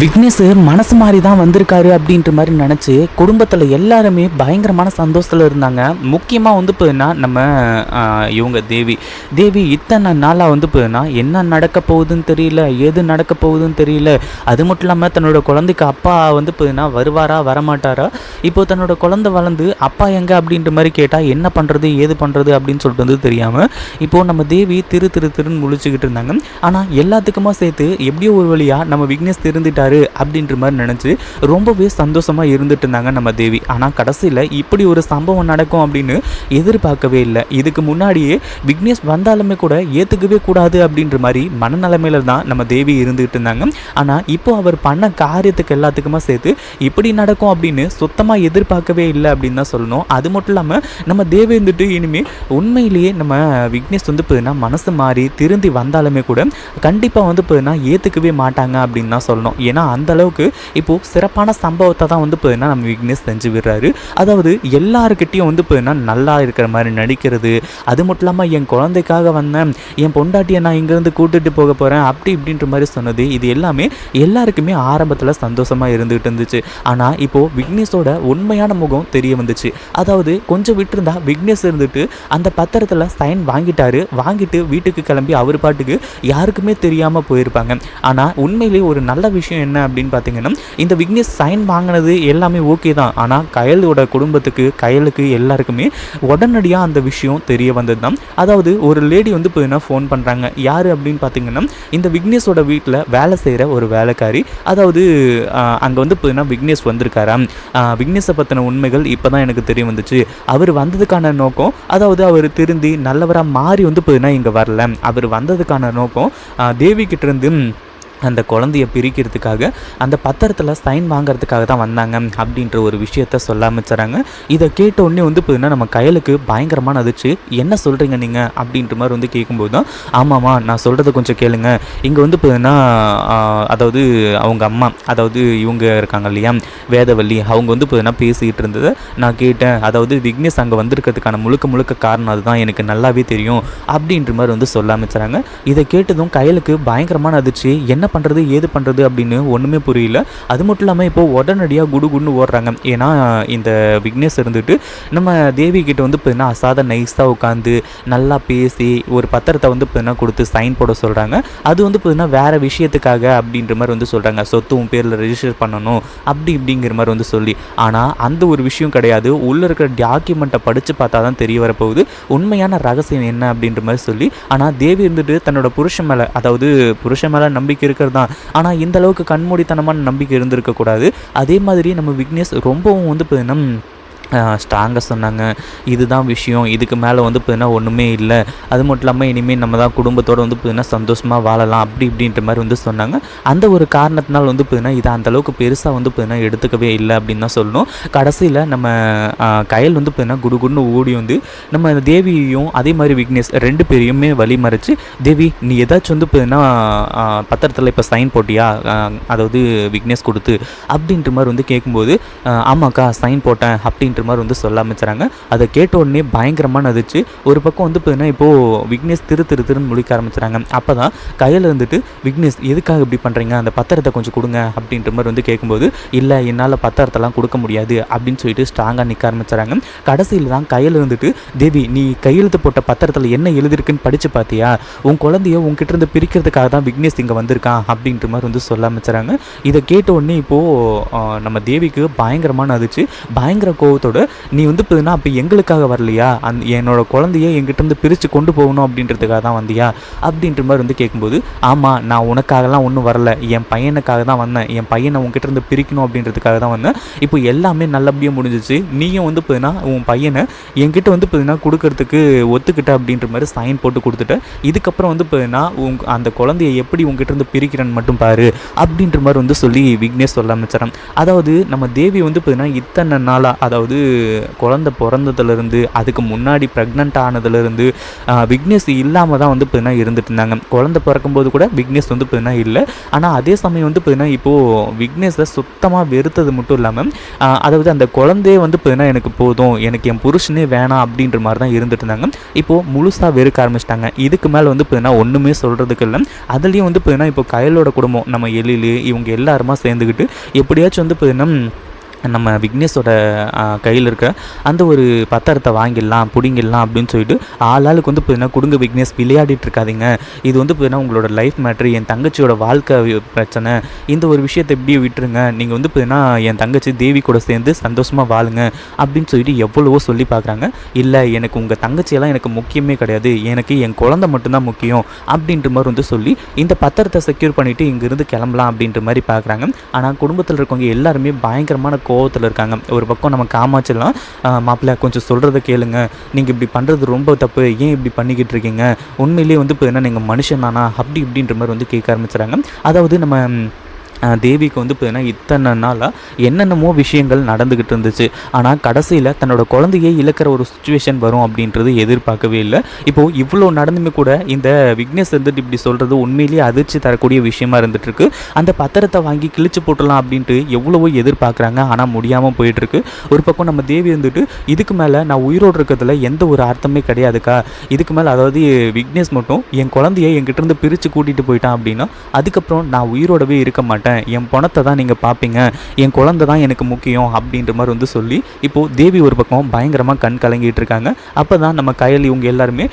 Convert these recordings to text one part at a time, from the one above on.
விக்னேஷ் மனசு மாதிரி தான் வந்திருக்காரு அப்படின்ற மாதிரி நினச்சி குடும்பத்தில் எல்லாருமே பயங்கரமான சந்தோஷத்தில் இருந்தாங்க. முக்கியமாக வந்து போதுன்னா நம்ம இவங்க தேவி. தேவி இத்தனை நாளாக வந்து போதுன்னா என்ன நடக்க போகுதுன்னு தெரியல ஏது நடக்க போகுதுன்னு தெரியல. அது மட்டும் இல்லாமல் தன்னோட குழந்தைக்கு அப்பா வந்து போதுன்னா வருவாரா வரமாட்டாரா? இப்போ தன்னோட குழந்தை வளர்ந்து அப்பா எங்கே அப்படின்ற மாதிரி கேட்டால் என்ன பண்ணுறது ஏது பண்ணுறது அப்படின்னு சொல்லிட்டு வந்து தெரியாமல் இப்போது நம்ம தேவி திரு திரு திருன்னு முழிச்சுக்கிட்டு இருந்தாங்க. ஆனால் எல்லாத்துக்குமா சேர்த்து எப்படியோ ஒரு வழியாக நம்ம விக்னேஷ் திருந்திட்டாரு. அப்படின்ற மாதிரி நினச்சி ரொம்பவே சந்தோஷமாக இருந்துட்டு இருந்தாங்க நம்ம தேவி. ஆனால் கடைசியில் இப்படி ஒரு சம்பவம் நடக்கும் அப்படின்னு எதிர்பார்க்கவே இல்லை. இதுக்கு முன்னாடியே விக்னேஷ் வந்தாலுமே கூட ஏற்றுக்கவே கூடாது அப்படின்ற மாதிரி மனநிலைமையில தான் நம்ம தேவி இருந்துகிட்டு இருந்தாங்க. ஆனால் இப்போ அவர் பண்ண காரியத்துக்கு எல்லாத்துக்குமே சேர்த்து இப்படி நடக்கும் அப்படின்னு சுத்தமாக எதிர்பார்க்கவே இல்லை அப்படின்னு தான் சொல்லணும். அது மட்டும் இல்லாமல் நம்ம தேவி இருந்துட்டு இனிமேல் உண்மையிலேயே நம்ம விக்னேஷ் வந்து பார்த்தீங்கன்னா மனசு மாறி திருந்தி வந்தாலுமே கூட கண்டிப்பாக வந்து பார்த்தீங்கன்னா ஏற்றுக்கவே மாட்டாங்க அப்படின்னு தான் சொல்லணும். ஏன்னா அந்த அந்தளவுக்கு இப்போது சிறப்பான சம்பவத்தை தான் வந்து பார்த்தீங்கன்னா நம்ம விக்னேஷ் செஞ்சு விடுறாரு. அதாவது எல்லாருக்கிட்டையும் வந்து பார்த்தீங்கன்னா நல்லா இருக்கிற மாதிரி நடிக்கிறது. அது மட்டும் இல்லாமல் என் குழந்தைக்காக வந்தேன். என் பொண்டாட்டியை நான் இங்கேருந்து கூட்டிகிட்டு போக போகிறேன் அப்படி இப்படின்ற மாதிரி சொன்னது. இது எல்லாமே எல்லாருக்குமே ஆரம்பத்தில் சந்தோஷமாக இருந்துகிட்டு இருந்துச்சு. ஆனால் இப்போது விக்னேஷோட உண்மையான முகம் தெரிய வந்துச்சு. அதாவது கொஞ்சம் விட்டுருந்தா விக்னேஷ் இருந்துட்டு அந்த பத்திரத்தில் சைன் வாங்கிட்டாரு. வாங்கிட்டு வீட்டுக்கு கிளம்பி அவர் பாட்டுக்கு யாருக்குமே தெரியாமல் போயிருப்பாங்க. ஆனால் உண்மையிலேயே ஒரு நல்ல விஷயம் என்ன என்ன அப்படின்னு பார்த்தீங்கன்னா இந்த விக்னேஷ் சைன் வாங்கினது எல்லாமே ஓகே தான். ஆனால் கயலோட குடும்பத்துக்கு கயலுக்கு எல்லாருக்குமே உடனடியாக அந்த விஷயம் தெரிய வந்தது தான் அதாவது ஒரு லேடி வந்து பார்த்தீங்கன்னா ஃபோன் பண்ணுறாங்க யார் அப்படின்னு பார்த்தீங்கன்னா இந்த விக்னேஷோட வீட்டில் வேலை செய்கிற ஒரு வேலைக்காரி. அதாவது அங்கே வந்து பார்த்தீங்கன்னா விக்னேஷ் வந்திருக்காராம் விக்னேஷை பற்றின உண்மைகள் இப்போ தான் எனக்கு தெரிய வந்துச்சு. அவர் வந்ததுக்கான நோக்கம் அதாவது அவர் திருந்தி நல்லவராக மாறி வந்து பார்த்தீங்கன்னா இங்கே வரல. அவர் வந்ததுக்கான நோக்கம் தேவி கிட்டேருந்து அந்த குழந்தைய பிரிக்கிறதுக்காக அந்த பத்திரத்தில் சைன் வாங்குறதுக்காக தான் வந்தாங்க அப்படின்ற ஒரு விஷயத்த சொல்ல ஆரம்பிச்சுறாங்க இதை கேட்ட உடனே வந்து பார்த்தீங்கன்னா நம்ம கையலுக்கு பயங்கரமான அதிர்ச்சி. என்ன சொல்கிறீங்க நீங்கள் அப்படின்ற மாதிரி வந்து கேட்கும்போது தான் ஆமாம்மா நான் சொல்கிறத கொஞ்சம் கேளுங்க. இங்கே வந்து பார்த்தீங்கன்னா அதாவது அவங்க அம்மா அதாவது இவங்க இருக்காங்க இல்லையா வேதவள்ளி அவங்க வந்து பார்த்தீங்கன்னா பேசிக்கிட்டு இருந்ததை நான் கேட்டேன். அதாவது விக்னேஷ் அங்கே வந்திருக்கிறதுக்கான முழுக்க முழுக்க காரணம் அதுதான் எனக்கு நல்லாவே தெரியும் அப்படின்ற மாதிரி வந்து சொல்ல ஆரம்பிச்சுறாங்க இதை கேட்டதும் கையலுக்கு பயங்கரமான அதிர்ச்சி. என்ன பண்ணுறது ஏது பண்ணுறது அப்படின்னு ஒன்றுமே புரியல. அது மட்டும் இல்லாமல் இப்போ உடனடியாக குடு குடுன்னு ஓடுறாங்க. ஏன்னா இந்த விக்னேஷ் இருந்துட்டு நம்ம தேவி கிட்ட வந்து பார்த்தீங்கன்னா அசாத நைஸாக உட்காந்து நல்லா பேசி ஒரு பத்திரத்தை வந்து பார்த்தீங்கன்னா கொடுத்து சைன் போட சொல்கிறாங்க அது வந்து பார்த்தீங்கன்னா வேறு விஷயத்துக்காக அப்படின்ற மாதிரி வந்து சொல்கிறாங்க சொத்து உன் பேரில் ரெஜிஸ்டர் பண்ணணும் அப்படி இப்படிங்கிற மாதிரி வந்து சொல்லி. ஆனால் அந்த ஒரு விஷயம் கிடையாது. உள்ளே இருக்கிற டாக்குமெண்ட்டை படித்து பார்த்தா தான் தெரிய வரப்போகுது. உண்மையான ரகசியம் என்ன அப்படின்ற மாதிரி சொல்லி ஆனால் தேவி இருந்துட்டு தன்னோட புருஷன் மேலே அதாவது புருஷன் மேலே நம்பிக்கை இருக்க இருக்கிறது தான். ஆனால் இந்த அளவுக்கு கண்மூடித்தனமான நம்பிக்கை இருந்திருக்கக்கூடாது. அதே மாதிரி நம்ம விக்னேஷ் ரொம்பவும் வந்து பார்த்தீங்கன்னா ஸ்ட்ராங்காக சொன்னாங்க. இதுதான் விஷயம். இதுக்கு மேலே வந்து பார்த்தீங்கன்னா ஒன்றுமே இல்லை. அது மட்டும் இல்லாமல் இனிமேல் நம்ம தான் குடும்பத்தோடு வந்து பார்த்தீங்கன்னா சந்தோஷமாக வாழலாம். அப்படி இப்படின்ற மாதிரி வந்து சொன்னாங்க. அந்த ஒரு காரணத்தினால் வந்து பார்த்தீங்கன்னா இதை அந்த அளவுக்கு பெருசாக வந்து பார்த்தீங்கன்னா எடுத்துக்கவே இல்லை அப்படின்னு தான் சொல்லணும். கடைசியில் நம்ம கையில் வந்து பார்த்தீங்கன்னா குடுகுடுன்னு ஓடி வந்து நம்ம தேவியையும் அதே மாதிரி விக்னேஷ் ரெண்டு பேரையுமே வழி மறைச்சு தேவி நீ ஏதாச்சும் வந்து பார்த்தீங்கன்னா பத்திரத்தில் இப்போ சைன் போட்டியா? அதாவது விக்னேஷ் கொடுத்து அப்படின்ற மாதிரி வந்து கேட்கும்போது ஆமாக்கா சைன் போட்டேன் அப்படின்ற மாதிரி வந்து சொல்ல ஆரம்பிச்சுறாங்க அதை கேட்ட உடனே பயங்கரமாக நதிச்சு ஒரு பக்கம் வந்து பார்த்தீங்கன்னா இப்போது விக்னேஷ் திரு திரு திருன்னு முழிக்க ஆரம்பிச்சுறாங்க அப்போ தான் கையில் இருந்துட்டு விக்னேஷ் எதுக்காக இப்படி பண்ணுறீங்க அந்த பத்திரத்தை கொஞ்சம் கொடுங்க அப்படின்ற மாதிரி வந்து கேட்கும்போது இல்லை என்னால் பத்திரத்தெல்லாம் கொடுக்க முடியாது அப்படின்னு சொல்லிட்டு ஸ்ட்ராங்காக நிற்க ஆரம்பிச்சுறாங்க கடைசியில் தான் கையில் இருந்துட்டு தேவி நீ கையெழுத்து போட்ட பத்திரத்தில் என்ன எழுதிருக்குன்னு படித்து பார்த்தியா உன் குழந்தைய உங்ககிட்ட இருந்து பிரிக்கிறதுக்காக தான் விக்னேஷ் இங்கே வந்திருக்கான் அப்படின்ற மாதிரி வந்து சொல்ல ஆரம்பிச்சுறாங்க இதை கேட்ட உடனே இப்போது நம்ம தேவிக்கு பயங்கரமான அதிச்சு பயங்கர கோவத்தோட நீ வந்து பார்த்தீங்கன்னா அப்போ எங்களுக்காக வரலையா? அந் என்னோட குழந்தைய எங்கிட்டருந்து பிரித்து கொண்டு போகணும் அப்படின்றதுக்காக தான் வந்தியா? அப்படின்ற மாதிரி வந்து கேட்கும்போது ஆமாம் நான் உனக்காகலாம் ஒன்றும் வரல. என் பையனுக்காக தான் வந்தேன். என் பையனை உங்ககிட்டருந்து பிரிக்கணும் அப்படின்றதுக்காக தான் வந்தேன். இப்போ எல்லாமே நல்லபடியாக முடிஞ்சிச்சு. நீயும் வந்து பார்த்தீங்கன்னா உன் பையனை என்கிட்ட வந்து பார்த்தீங்கன்னா கொடுக்கறதுக்கு ஒத்துக்கிட்ட அப்படின்ற மாதிரி சைன் போட்டு கொடுத்துட்ட. இதுக்கப்புறம் வந்து பார்த்தீங்கன்னா உங் அந்த குழந்தைய எப்படி உங்ககிட்ட இருந்து பிரிக்கிறேன்னு மட்டும் பாரு அப்படின்ற மாதிரி வந்து சொல்லி விக்னேஷ் சொல்ல ஆரம்பிச்சிடறேன் அதாவது நம்ம தேவி வந்து பார்த்தீங்கன்னா இத்தனை நாளாக அதாவது குழந்த பிறந்ததுலேருந்து அதுக்கு முன்னாடி ப்ரெக்னென்ட் ஆனதுலேருந்து விக்னஸ் இல்லாமல் தான் வந்து பார்த்தீங்கன்னா இருந்துட்டு இருந்தாங்க. குழந்த பிறக்கும்போது கூட விக்னஸ் வந்து பார்த்தீங்கன்னா இல்லை. ஆனால் அதே சமயம் வந்து பார்த்தீங்கன்னா இப்போது விக்னஸை சுத்தமாக வெறுத்தது மட்டும் இல்லாமல் அதாவது அந்த குழந்தையே வந்து பார்த்தீங்கன்னா எனக்கு போதும் எனக்கு என் புருஷனே வேணாம் அப்படின்ற மாதிரி தான் இருந்துட்டு இருந்தாங்க. இப்போது முழுசாக வெறுக்க ஆரம்பிச்சிட்டாங்க. இதுக்கு மேலே வந்து பார்த்தீங்கன்னா ஒன்றுமே சொல்கிறதுக்கு இல்லை. அதுலேயும் வந்து பார்த்தீங்கன்னா இப்போ கயலோட குடும்பம் நம்ம எழில் இவங்க எல்லாருமா சேர்ந்துக்கிட்டு எப்படியாச்சும் வந்து பார்த்தீங்கன்னா நம்ம விக்னேஷோட கையில் இருக்க அந்த ஒரு பத்திரத்தை வாங்கிடலாம் பிடிங்கிடலாம் அப்படின்னு சொல்லிட்டு ஆளாளுக்கு வந்து பார்த்தீங்கன்னா கொடுங்க விக்னேஷ் விளையாடிட்டு இருக்காதிங்க. இது வந்து பார்த்தீங்கன்னா உங்களோட லைஃப் மேட்ரு என் தங்கச்சியோட வாழ்க்கை பிரச்சனை. இந்த ஒரு விஷயத்தை எப்படியே விட்டுருங்க. நீங்கள் வந்து பார்த்தீங்கன்னா என் தங்கச்சி தேவி கூட சேர்ந்து சந்தோஷமாக வாழுங்க அப்படின்னு சொல்லிட்டு எவ்வளவோ சொல்லி பார்க்குறாங்க இல்லை எனக்கு உங்கள் தங்கச்சியெல்லாம் எனக்கு முக்கியமே கிடையாது. எனக்கு என் குழந்தை மட்டும்தான் முக்கியம் அப்படின்ற மாதிரி வந்து சொல்லி இந்த பத்திரத்தை செக்யூர் பண்ணிவிட்டு இங்கேருந்து கிளம்பலாம் அப்படின்ற மாதிரி பார்க்குறாங்க ஆனால் குடும்பத்தில் இருக்கவங்க எல்லாருமே பயங்கரமான கோவத்தில் இருக்காங்க. ஒரு பக்கம் நம்ம காமாச்சலாம் மாப்பிள்ளை கொஞ்சம் சொல்கிறத கேளுங்க. நீங்கள் இப்படி பண்ணுறது ரொம்ப தப்பு. ஏன் இப்படி பண்ணிக்கிட்டு இருக்கீங்க? உண்மையிலேயே வந்து இப்போ என்ன நீங்கள் மனுஷன் தானா? அப்படி இப்படின்ற மாதிரி வந்து கேட்க ஆரம்பிச்சுறாங்க அதாவது நம்ம தேவிக்கு வந்து பார்த்தீங்கன்னா இத்தனை நாளாக என்னென்னமோ விஷயங்கள் நடந்துக்கிட்டு இருந்துச்சு. ஆனால் கடைசியில் தன்னோட குழந்தையை இழக்கிற ஒரு சுச்சுவேஷன் வரும் அப்படின்றது எதிர்பார்க்கவே இல்லை. இப்போது இவ்வளோ நடந்துமே கூட இந்த விக்னேஷ் இருந்துட்டு இப்படி சொல்கிறது உண்மையிலேயே அதிர்ச்சி தரக்கூடிய விஷயமா இருந்துகிட்ருக்கு அந்த பத்திரத்தை வாங்கி கிழிச்சு போட்டுடலாம் அப்படின்ட்டு எவ்வளவோ எதிர்பார்க்குறாங்க. ஆனால் முடியாமல் போயிட்டுருக்கு. ஒரு பக்கம் நம்ம தேவி இருந்துட்டு இதுக்கு மேலே நான் உயிரோடு இருக்கிறதுல எந்த ஒரு அர்த்தமே கிடையாதுக்கா. இதுக்கு மேலே அதாவது விக்னேஷ் மட்டும் என் குழந்தைய என்கிட்ட இருந்து பிரித்து கூட்டிகிட்டு போயிட்டான் அப்படின்னா அதுக்கப்புறம் நான் உயிரோடவே இருக்க மாட்டேன். என் பணத்தை தான் நீங்கள் பார்ப்பீங்க என் குழந்தை தான் எனக்கு முக்கியம் அப்படின்ற மாதிரி வந்து சொல்லி இப்போது தேவி ஒரு பக்கம் பயங்கரமாக கண் கலங்கிட்டு இருக்காங்க. அப்போ தான் நம்ம கையில் இவங்க எல்லாருமே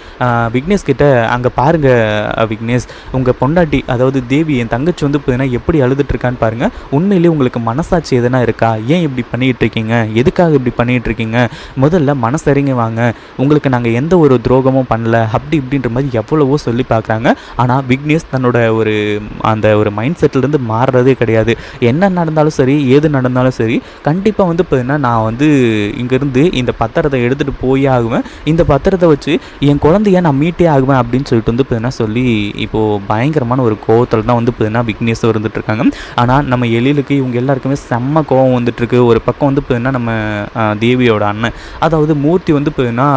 விக்னேஷ் கிட்ட அங்கே பாருங்க விக்னேஷ் உங்கள் பொண்டாட்டி அதாவது தேவி என் தங்கச்சி வந்து பார்த்தீங்கன்னா எப்படி அழுதுட்டு பாருங்கள் உண்மையிலேயே உங்களுக்கு மனசாட்சி எதனா இருக்கா? ஏன் இப்படி பண்ணிகிட்டு இருக்கீங்க? எதுக்காக இப்படி பண்ணிகிட்டு இருக்கீங்க? முதல்ல மனசறிங்க வாங்க. உங்களுக்கு நாங்கள் எந்த ஒரு துரோகமும் பண்ணல. அப்படி இப்படின்ற மாதிரி எவ்வளவோ சொல்லி பார்க்குறாங்க ஆனால் விக்னேஷ் தன்னோட ஒரு அந்த ஒரு மைண்ட் செட்டிலேருந்து மாறுறது கிடையாது. என்ன நடந்தாலும் சரி ஏது நடந்தாலும் சரி கண்டிப்பாக வந்து பார்த்தீங்கன்னா நான் வந்து இங்கேருந்து இந்த பத்திரத்தை எடுத்துகிட்டு போயே ஆகுவேன். இந்த பத்திரத்தை வச்சு என் குழந்தைய நான் மீட்டே ஆகுவேன் அப்படின்னு சொல்லிட்டு வந்து பார்த்தீங்கன்னா சொல்லி இப்போது பயங்கரமான ஒரு கோவத்தில் தான் வந்து பார்த்தீங்கன்னா விக்னேஷ் இருந்துட்டு இருக்காங்க. ஆனால் நம்ம எழிலுக்கு இவங்க எல்லாருக்குமே செம்ம கோவம் வந்துட்டுருக்கு ஒரு பக்கம் வந்து பார்த்தீங்கன்னா நம்ம தேவியோட அண்ணன். அதாவது மூர்த்தி வந்து பார்த்தீங்கன்னா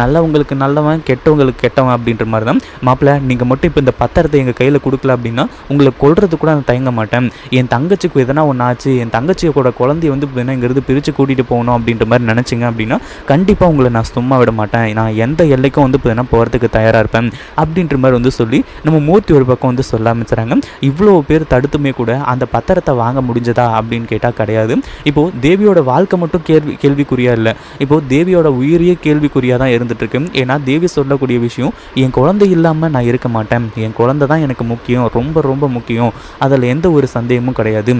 நல்லவங்களுக்கு நல்லவன் கெட்டவங்களுக்கு கெட்டவன் அப்படின்ற மாதிரி தான். மாப்பிள்ளை நீங்கள் மட்டும் இப்போ இந்த பத்திரத்தை எங்கள் கையில் கொடுக்கல அப்படின்னா உங்களை கொள்றது கூட நான் தயங்க மாட்டேன். என் தங்கச்சிக்கு எதனா ஒன்று ஆச்சு என் தங்கச்சியோட குழந்தைய வந்து பார்த்தீங்கன்னா இங்கேருந்து பிரித்து கூட்டிகிட்டு போகணும் அப்படின்ற மாதிரி நினச்சிங்க அப்படின்னா கண்டிப்பாக உங்களை நான் சும்மா விட மாட்டேன். நான் எந்த எல்லைக்கும் வந்து பார்த்தீங்கன்னா போகிறதுக்கு தயாராக இருப்பேன் அப்படின்ற மாதிரி வந்து சொல்லி நம்ம மூர்த்தி ஒரு பக்கம் வந்து சொல்ல ஆரம்பிச்சுறாங்க. இவ்வளோ பேர் தடுத்துமே கூட அந்த பத்திரத்தை வாங்க முடிஞ்சதா? அப்படின்னு கேட்டால் கிடையாது. இப்போது தேவியோட வாழ்க்கை மட்டும் கேள்வி கேள்விக்குறியாக இல்லை. இப்போது தேவியோட உயிரியே கேள்விக்குறியாக தான் இருந்துகிட்ருக்கு ஏன்னா தேவி சொல்லக்கூடிய விஷயம் என் குழந்தை இல்லாமல் நான் இருக்க மாட்டேன். என் குழந்தை தான் எனக்கு முக்கியம் ரொம்ப ரொம்ப முக்கியம். அதில் எந்த ஒரு சந்தேகமும் கிடையாது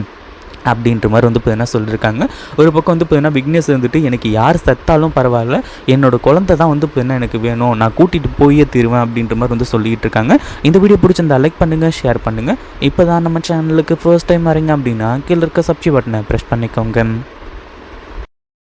அப்படின்ற மாதிரி வந்து பார்த்தீங்கன்னா சொல்லியிருக்காங்க. ஒரு பக்கம் வந்து பார்த்தீங்கன்னா விக்னேஷ் இருந்துட்டு எனக்கு யார் செத்தாலும் பரவாயில்ல என்னோட குழந்தை தான் வந்து பார்த்தீங்கன்னா எனக்கு வேணும் நான் கூட்டிகிட்டு போயே தீருவேன் அப்படின்ற மாதிரி வந்து சொல்லிக்கிட்டு இருக்காங்க. இந்த வீடியோ பிடிச்சிருந்தா லைக் பண்ணுங்கள் ஷேர் பண்ணுங்கள் இப்போ தான் நம்ம சேனலுக்கு ஃபர்ஸ்ட் டைம் வரீங்க அப்படின்னா கீழே இருக்க சப்ஸ்கிரைப் பட்டனை ப்ரெஸ் பண்ணிக்கோங்க.